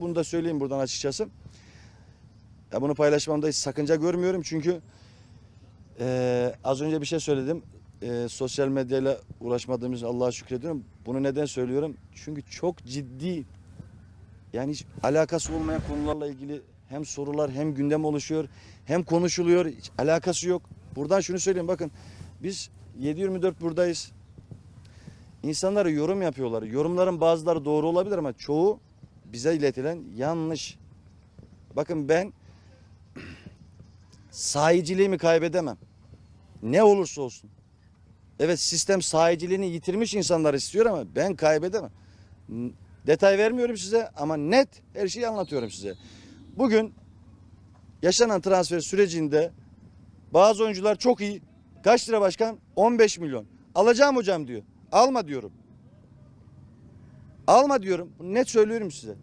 Bunu da söyleyeyim buradan açıkçası. Ya bunu paylaşmamda hiç sakınca görmüyorum çünkü eee, az önce bir şey söyledim. Eee, sosyal medyayla uğraşmadığımız Allah'a şükrediyorum. Bunu neden söylüyorum? Çünkü çok ciddi yani hiç alakası olmayan konularla ilgili hem sorular hem gündem oluşuyor hem konuşuluyor. Hiç alakası yok. Buradan şunu söyleyeyim bakın biz 7-24 buradayız. İnsanlar yorum yapıyorlar. Yorumların bazıları doğru olabilir ama çoğu bize iletilen yanlış. Bakın ben sahiciliğimi kaybedemem. Ne olursa olsun. Evet sistem sahiciliğini yitirmiş insanlar istiyor ama ben kaybedemem. Detay vermiyorum size ama net her şeyi anlatıyorum size. Bugün yaşanan transfer sürecinde bazı oyuncular çok iyi. Kaç lira başkan? 15 milyon. Alacağım hocam diyor. Alma diyorum. Alma diyorum. Net söylüyorum size.